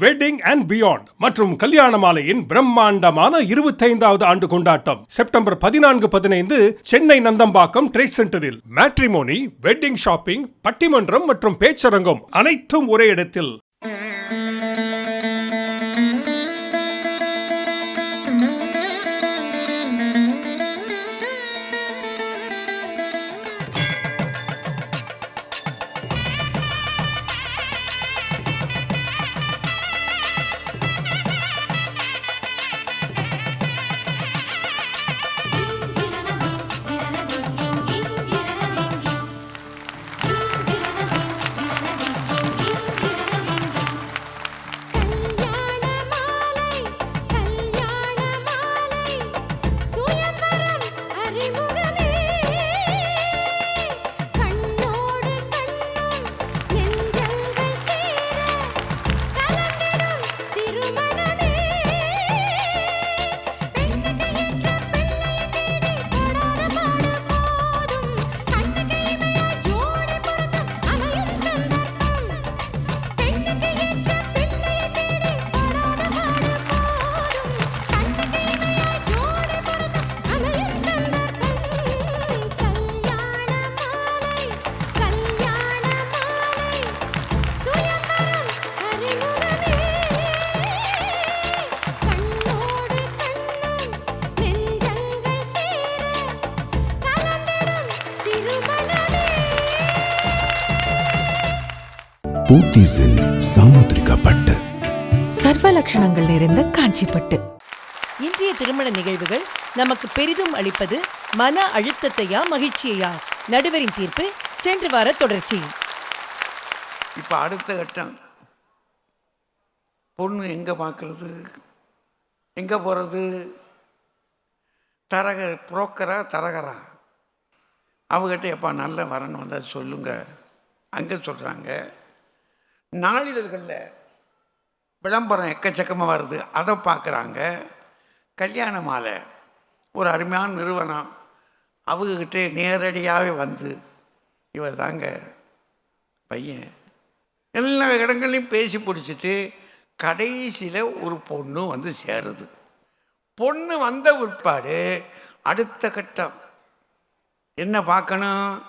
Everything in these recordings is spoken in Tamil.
வெட்டிங் அண்ட் பியாண்ட் மற்றும் கல்யாண மாலையின் பிரம்மாண்டமான இருபத்தைந்தாவது ஆண்டு கொண்டாட்டம். செப்டம்பர் பதினான்கு பதினைந்து சென்னை நந்தம்பாக்கம் ட்ரேட் சென்டரில் மேட்ரிமோனி வெட்டிங் ஷாப்பிங் பட்டிமன்றம் மற்றும் பேச்சரங்கம் அனைத்தும் ஒரே இடத்தில். போத்தீஸில் சாமுத்திரிகா பட்டு சர்வ லட்சணங்கள் நிறைந்த காஞ்சிப்பட்டு. இன்றைய திருமண நிகழ்வுகள் நமக்கு பெரிதும் அளிப்பது மன அழுத்தத்தையா மகிழ்ச்சியையா? நடுவரின் தீர்ப்பு சென்று வார தொடர்ச்சி. இப்போ அடுத்த கட்டம். பொண்ணு எங்கே பார்க்கறது எங்கே போகிறது தரக புரோக்கரா தரகரா? அவகிட்ட எப்பா நல்ல வரணும் வந்தால் சொல்லுங்க. அங்கே சொல்கிறாங்க நாளிதழ்களில் விளம்பரம் எக்கச்சக்கமாக வருது. அதை பார்க்குறாங்க கல்யாண மாலை ஒரு அருமையான நிறுவனம் அவங்கக்கிட்டே நேரடியாகவே வந்து இவர் தாங்க பையன். எல்லா இடங்கள்லையும் பேசி பிடிச்சிட்டு கடைசியில் ஒரு பொண்ணு வந்து சேருது. பொண்ணு வந்த உட்பாடு அடுத்த கட்டம். என்ன பார்க்கணும்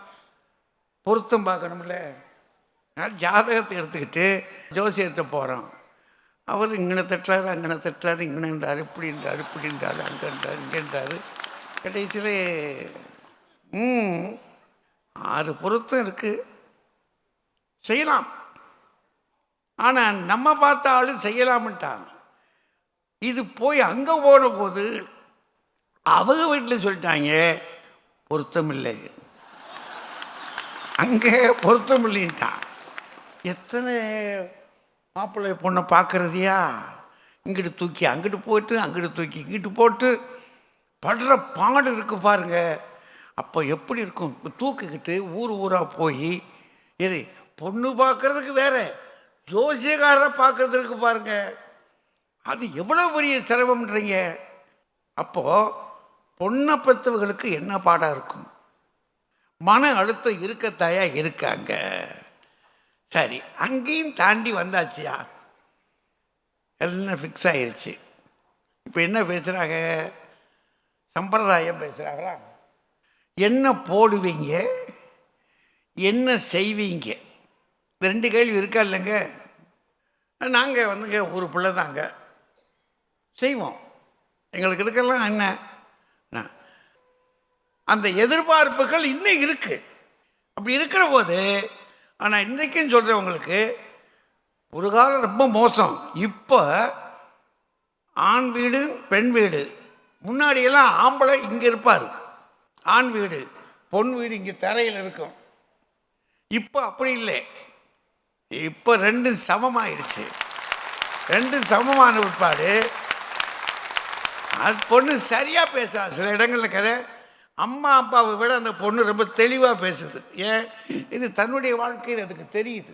பொருத்தம் பார்க்கணும்ல அதனால் ஜாதகத்தை எடுத்துக்கிட்டு ஜோசியத்தை போகிறோம் அவர் இங்கே தட்டுறாரு அங்கே தட்டுறாரு இங்கன இருந்தார் இப்படி இருந்தார் இப்படி இருந்தார் அங்கே இருந்தார் இங்கே இருந்தார் கடைசியில் ம் ஆறு பொருத்தம் இருக்குது செய்யலாம். ஆனால் நம்ம பார்த்த ஆளு செய்யலாம்ட்டாங்க இது போய் அங்கே போன போது அவங்க வீட்டில் சொல்லிட்டாங்க பொருத்தம் இல்லை அங்கே பொருத்தம் இல்லைன்ட்டான் எத்தனை மாப்பிள்ளை பொண்ணை பார்க்குறதையா? இங்கிட்டு தூக்கி அங்கிட்டு போயிட்டு அங்கிட்டு தூக்கி இங்கிட்டு போட்டு படுற பாடு இருக்கு பாருங்க. அப்போ எப்படி இருக்கும்? தூக்கிக்கிட்டு ஊர் ஊராக போய் இது பொண்ணு பார்க்கறதுக்கு வேற ஜோசியக்காரரை பார்க்குறதுக்கு பாருங்க. அது எவ்வளோ பெரிய சிரமம்ன்றீங்க? அப்போது பொண்ணை பெற்றவர்களுக்கு என்ன பாடாக இருக்கும்? மன அழுத்தம் இருக்கத்தாயா இருக்காங்க? சரி அங்கேயும் தாண்டி வந்தாச்சியா? எல்லாம் ஃபிக்ஸ் ஆயிடுச்சு இப்போ என்ன பேசுகிறாங்க சம்பிரதாயம் பேசுகிறாங்களா என்ன போடுவீங்க? என்ன செய்வீங்க? இந்த ரெண்டு கேள்வி இருக்கா இல்லைங்க? நாங்கள் வந்துங்க ஒரு பிள்ளை தாங்க. செய்வோம். எங்களுக்கு இருக்கலாம் என்ன? அந்த எதிர்பார்ப்புகள் இன்னும் இருக்குது அப்படி இருக்கிற போது ஆனால் இன்றைக்கும் சொல்கிறவங்களுக்கு ஒரு காலம் ரொம்ப மோசம். இப்போ ஆண் வீடு பெண் வீடு. முன்னாடியெல்லாம் ஆம்பளை இங்கே இருப்பார். ஆண் வீடு பொன் வீடு இங்கே தரையில் இருக்கும். இப்போ அப்படி இல்லை. இப்போ ரெண்டும் சமமாயிருச்சு. ரெண்டும் சமமான உட்பாடு. அது பொண்ணு சரியாக பேசுகிறான் சில இடங்களில் கதை அம்மா அப்பாவை விட அந்த பொண்ணு ரொம்ப தெளிவாக பேசுது. ஏன்? இது தன்னுடைய வாழ்க்கையில் அதுக்கு தெரியுது.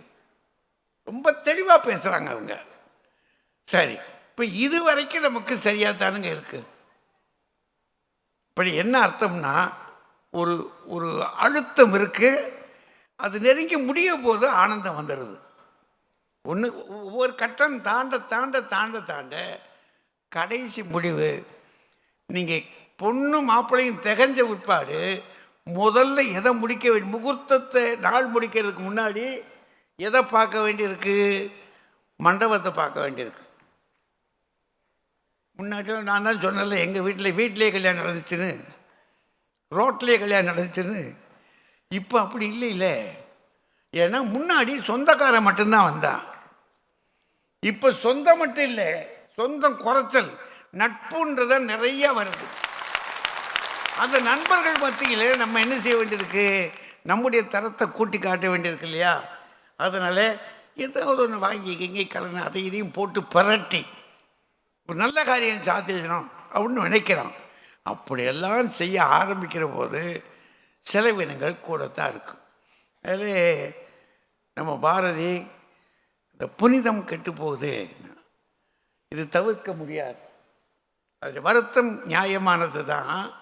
ரொம்ப தெளிவாக பேசுகிறாங்க அவங்க. சரி இப்போ இது வரைக்கும் நமக்கு சரியாக தானுங்க இருக்குது இப்படி என்ன அர்த்தம்னா ஒரு ஒரு அழுத்தம் இருக்குது அது நெருங்கி முடிய போது ஆனந்தம் வந்துடுது ஒன்று ஒவ்வொரு கட்டம் தாண்ட தாண்ட தாண்ட தாண்ட கடைசி முடிவு நீங்கள் பொண்ணு மாப்பிள்ளையும் திகஞ்ச உட்பாடு முதல்ல எதை முடிக்க வேண்டிய முகூர்த்தத்தை நாள் முடிக்கிறதுக்கு முன்னாடி எதை பார்க்க வேண்டியிருக்கு? மண்டபத்தை பார்க்க வேண்டியிருக்கு. முன்னாடி நான் தான் சொன்னல எங்கள் வீட்டில் வீட்டிலேயே கல்யாணம் நடந்துச்சுன்னு. ரோட்லேயே கல்யாணம் நடந்துச்சுன்னு. இப்போ அப்படி இல்லை இல்லை ஏன்னா முன்னாடி சொந்தக்காரன் மட்டும்தான் வந்தான். இப்போ சொந்தம் மட்டும் இல்லை சொந்தம் குறைச்சல் நட்புன்றத நிறையா வருது. அந்த நண்பர்கள் மத்தியில் நம்ம என்ன செய்ய வேண்டியிருக்கு? நம்முடைய தரத்தை கூட்டி காட்ட வேண்டியிருக்கு இல்லையா? அதனால் ஏதாவது ஒன்று வாங்கி எங்கே கடன் அதை இதையும் போட்டு பிரட்டி. ஒரு நல்ல காரியம் சாத்தியணும் அப்படின்னு நினைக்கிறான் அப்படியெல்லாம் செய்ய ஆரம்பிக்கிற போது செலவினங்கள் கூடத்தான் இருக்கும். அதில் நம்ம பாரதி இந்த புனிதம் கெட்டு போகுது. இது தவிர்க்க முடியாது. அது வருத்தம் நியாயமானது தான்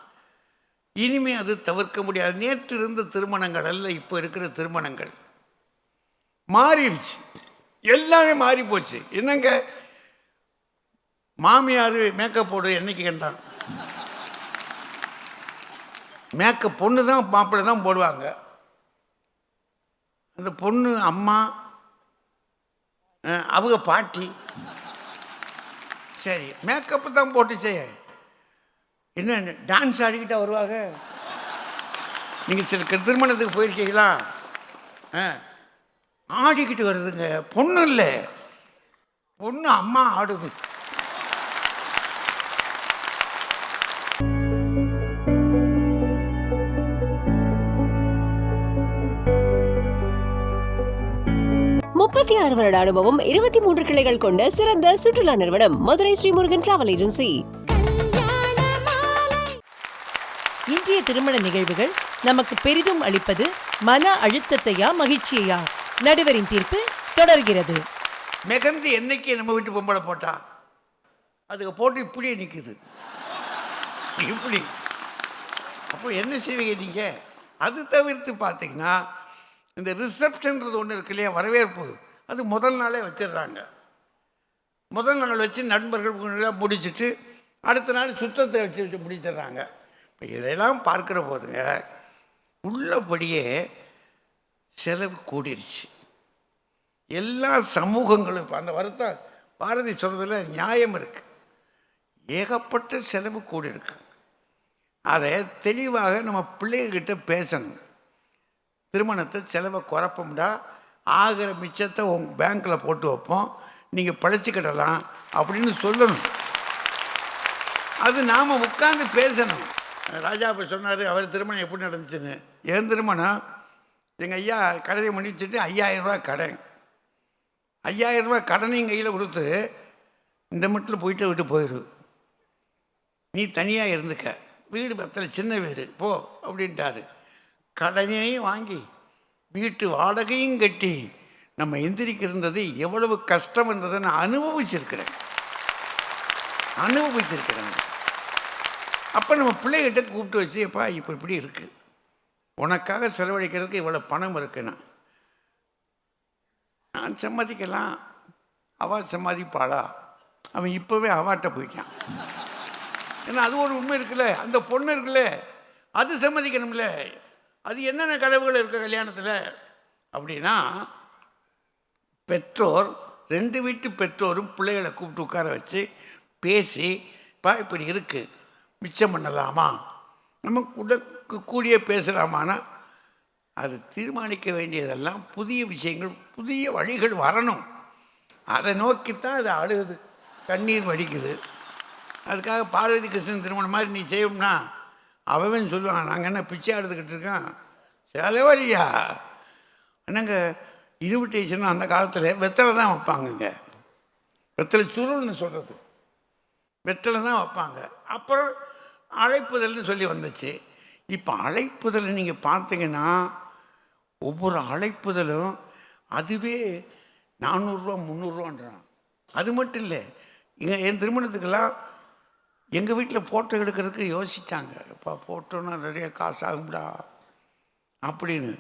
இனிமே அது தவிர்க்க முடியாது. நேற்று இருந்த திருமணங்கள் அல்ல இப்போ இருக்கிற திருமணங்கள். மாறிடுச்சு. எல்லாமே மாறி போச்சு. என்னங்க? மாமியார் மேக்கப் போடு என்னைக்கு கண்டான் மேக்கப் பொண்ணு தான் மாப்பிள்ளை தான் போடுவாங்க. அந்த பொண்ணு அம்மா அவங்க பாட்டி. சரி மேக்கப்பு தான் போட்டுச்சே. என்ன டான்ஸ் ஆடிக்கிட்டா வருவாங்க? நீங்கள் சில திருமணத்துக்கு போயிருக்கீங்களா? ஆ ஆடிக்கிட்டு வருதுங்க. பொண்ணு இல்லை. பொண்ணு அம்மா ஆடுது. முப்பத்தி ஆறு வருட அனுபவம் இருபத்தி மூன்று கிளைகள் கொண்ட சிறந்த சுற்றுலா நிறுவனம் மதுரை ஸ்ரீமுருகன் டிராவல் ஏஜென்சி இன்றைய திருமண நிகழ்வுகள் நமக்கு பெரிதும் அளிப்பது மன அழுத்தத்தையா மகிழ்ச்சியையா? நடுவரின் தீர்ப்பு தொடர்கிறது. மெகந்தி என்னைக்கு நம்ம வீட்டு பொம்பளை போட்டா? அதுக்கு போட்டு இப்படியே நிற்குது இப்படி. அப்போ என்ன செய்வீங்க நீங்கள் அது தவிர்த்து பார்த்தீங்கன்னா இந்த ரிசப்ஷன்றது ஒன்று இருக்கு இல்லையா வரவேற்பு. அது முதல் நாளே வச்சிடுறாங்க. முதல் நாள் வச்சு நண்பர்கள் முடிச்சுட்டு முடிச்சிட்டு அடுத்த நாள் சுற்றத்தை வச்சு வச்சு முடிச்சிடுறாங்க. இதெல்லாம் பார்க்குற போதுங்க உள்ளபடியே செலவு கூடிருச்சு. எல்லா சமூகங்களும் இப்போ அந்த வருத்தம் பாரதி சொல்கிறதுல நியாயம் இருக்குது ஏகப்பட்ட செலவு கூடி இருக்கு அதை தெளிவாக நம்ம பிள்ளைகிட்ட பேசணும். திருமணத்தை செலவை குறைப்போம்டா ஆகிற மிச்சத்தை உங்கள் பேங்க்கில் போட்டு வைப்போம் நீங்கள் பழச்சிக்கிடலாம் அப்படின்னு சொல்லணும். அது நாம் உட்காந்து பேசணும். ராஜா இப்போ சொன்னார் அவர் திருமணம் எப்படி நடந்துச்சுன்னு. என் திருமணம்? எங்கள் ஐயா கடையை முடிச்சுட்டு ஐயாயிரம் கடன். ஐயாயிரம் கடனையும் கையில் கொடுத்து இந்த மட்டில் போயிட்டு விட்டு போயிடு நீ தனியாக இருந்துக்க. வீடு பத்தலை சின்ன வீடு. போ அப்படின்ட்டாரு. கடனையும் வாங்கி வீட்டு வாடகையும் கட்டி நம்ம எந்திரிக்கிருந்தது எவ்வளவு கஷ்டம் என்றதை நான் அனுபவிச்சிருக்கிறேன். அனுபவிச்சிருக்கிறேன். அப்போ நம்ம பிள்ளைகிட்ட கூப்பிட்டு வச்சு எப்பா இப்போ இப்படி இருக்குது உனக்காக செலவழிக்கிறதுக்கு இவ்வளோ பணம் இருக்குண்ணா நான் சம்மதிக்கலாம். அவா சம்மதிப்பாளா? அவன் இப்போவே அவாட்ட போயிட்டான். ஏன்னா அது ஒரு உண்மை இருக்குல்ல. அந்த பொண்ணு இருக்குல்ல. அது சம்மதிக்கணும்ல. அது என்னென்ன கனவுகள் இருக்குது கல்யாணத்தில்? அப்படின்னா பெற்றோர் ரெண்டு வீட்டு பெற்றோரும் பிள்ளைகளை கூப்பிட்டு உட்கார வச்சு பேசி பா இப்படி இருக்குது மிச்சம் பண்ணலாமா? நம்ம கூட கூடிய பேசலாமானா? அது தீர்மானிக்க வேண்டியதெல்லாம் புதிய விஷயங்கள் புதிய வழிகள் வரணும். அதை நோக்கித்தான் அது அழுகுது கண்ணீர் வடிக்குது. அதுக்காக பார்வதி கிருஷ்ணன் திருமணம் மாதிரி நீ செய்யணும்னா அவன் சொல்லுவான் நாங்கள் என்ன பிச்சை எடுத்துக்கிட்டு இருக்கோம்? செலவழியா? என்னங்க இன்விடேஷன் அந்த காலத்தில் வெத்தலை தான் வைப்பாங்கங்க. வெத்தலை சுருள்னு சொல்கிறது வெற்றில தான் வைப்பாங்க. அப்புறம் அழைப்புதல்னு சொல்லி வந்துச்சு. இப்போ அழைப்புதல் நீங்கள் பார்த்தீங்கன்னா ஒவ்வொரு அழைப்புதலும் அதுவே நானூறுரூவா முந்நூறுரூவான்றான் அது மட்டும் இல்லை எங்கள் என் திருமணத்துக்கெல்லாம் எங்கள் வீட்டில் ஃபோட்டோ எடுக்கிறதுக்கு யோசித்தாங்க இப்போ ஃபோட்டோன்னா நிறைய காசு ஆகும்டா. அப்படின்னு.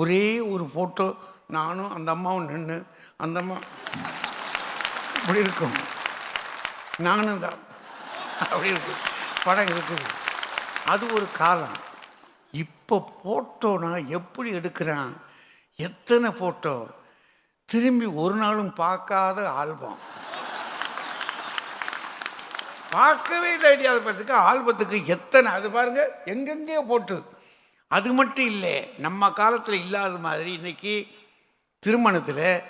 ஒரே ஒரு ஃபோட்டோ நானும் அந்த அம்மாவும் நின்று அந்த அம்மா இப்படி இருக்கும். நானும் தான் அப்படி இருக்கு. படம் இருக்குது. அது ஒரு காலம். இப்போ போட்டோனா எப்படி எடுக்கிறான்? எத்தனை போட்டோ? திரும்பி ஒரு நாளும் பார்க்காத ஆல்பம். பார்க்கவே இல்லை அதை பார்த்துக்கு. ஆல்பத்துக்கு எத்தனை? அது பாருங்க எங்கெங்கேயோ போட்டு. அது மட்டும் இல்லை நம்ம காலத்தில் இல்லாத மாதிரி இன்னைக்கு திருமணத்தில்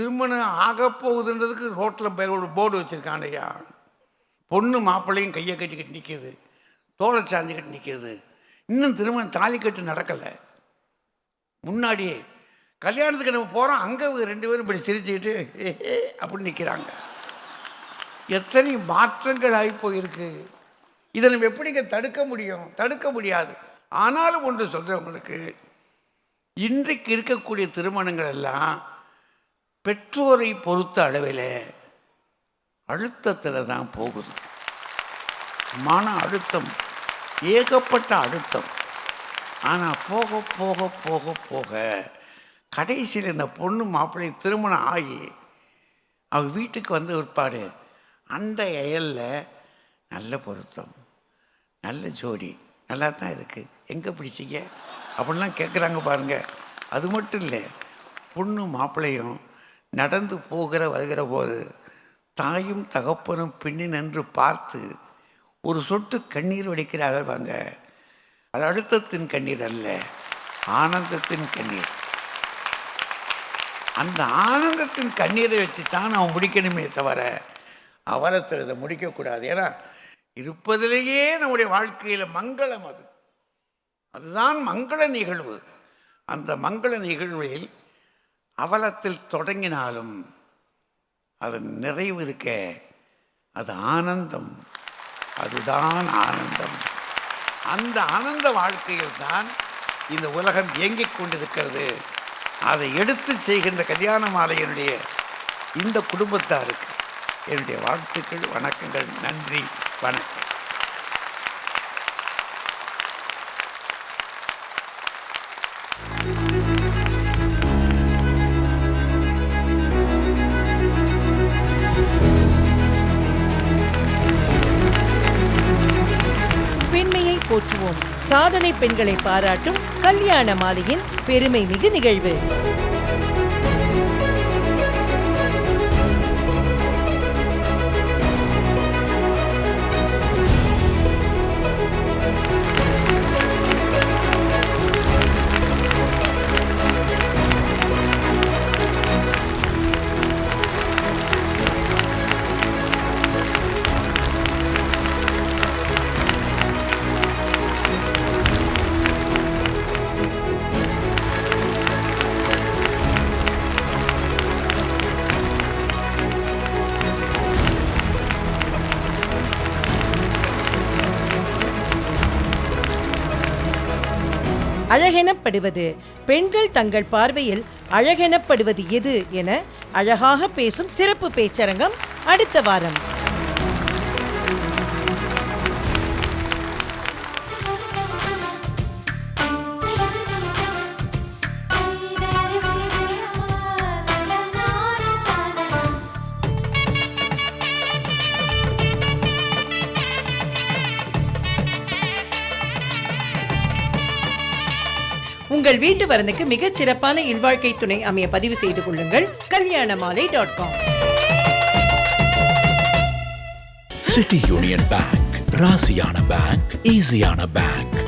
திருமணம் ஆகப் போகுதுன்றதுக்கு ரோட்டில் ஒரு போர்டு வச்சுருக்கான் ஐயா பொண்ணு மாப்பிள்ளையும் கையை கட்டிக்கிட்டு நிற்கிது தோலை சாஞ்சிக்கிட்டு நிற்கிது இன்னும் திருமணம் தாலி கட்டு நடக்கலை. முன்னாடியே கல்யாணத்துக்கு நம்ம போகிறோம் அங்கே ரெண்டு பேரும் இப்படி சிரிச்சுக்கிட்டு "ஏ, ஏ" அப்படின்னு நிற்கிறாங்க எத்தனை மாற்றங்கள் ஆகி போயிருக்கு. இதை நம்ம எப்படிங்க தடுக்க முடியும்? தடுக்க முடியாது. ஆனாலும் ஒன்று சொல்கிறேன் உங்களுக்கு. இன்றைக்கு இருக்கக்கூடிய திருமணங்கள் எல்லாம் பெற்றோரை பொறுத்த அளவில் அழுத்தத்தில் தான் போகுது. மன அழுத்தம் ஏகப்பட்ட அழுத்தம். ஆனால் போக போக போக போக கடைசியில் இந்த பொண்ணு மாப்பிள்ளை திருமணம் ஆகி அவங்க வீட்டுக்கு வந்த பிற்பாடு அந்த அயலில் நல்ல பொருத்தம் நல்ல ஜோடி நல்லா தான் இருக்குது எங்கே பிடிச்சிங்க? அப்படிலாம் கேட்குறாங்க பாருங்கள் அது மட்டும் இல்லை பொண்ணு மாப்பிள்ளையும் நடந்து போகிற வருகிற போது தாயும் தகப்பனும் பின்னி நின்று பார்த்து ஒரு சொட்டு கண்ணீர் வடிக்கிறார்கள் வாங்க அது அழுத்தத்தின் கண்ணீர் அல்ல ஆனந்தத்தின் கண்ணீர். அந்த ஆனந்தத்தின் கண்ணீரை வச்சு தான் அவன் முடிக்கணுமே தவிர அவலத்தில் இதை முடிக்கக்கூடாது. ஏன்னா இருப்பதிலேயே நம்முடைய வாழ்க்கையில் மங்களம் அது. அதுதான் மங்கள நிகழ்வு. அந்த மங்கள நிகழ்வில் அவலத்தில் தொடங்கினாலும் அது நிறைவு இருக்க. அது ஆனந்தம். அதுதான் ஆனந்தம். அந்த ஆனந்த வாழ்க்கையில் தான் இந்த உலகம் இயங்கிக் கொண்டிருக்கிறது. அதை எடுத்து செய்கின்ற கல்யாண மாலையினுடைய இந்த குடும்பத்தாருக்கு என்னுடைய வாழ்த்துக்கள் வணக்கங்கள் நன்றி வணக்கம். போற்றுவோம். சாதனை பெண்களை பாராட்டும் கல்யாண மாலையின் பெருமை மிகு நிகழ்வு. அழகெனப்படுவது. பெண்கள் தங்கள் பார்வையில் அழகெனப்படுவது எது என அழகாக பேசும் சிறப்பு பேச்சரங்கம் அடுத்த வாரம். உங்கள் வீட்டு வரனுக்கு மிகச் சிறப்பான இல்வாழ்க்கை துணை அமைய பதிவு செய்து கொள்ளுங்கள். Kalyanamalai dot com City Union Bank ராசியான பேங்க் ஈஸியான பேங்க்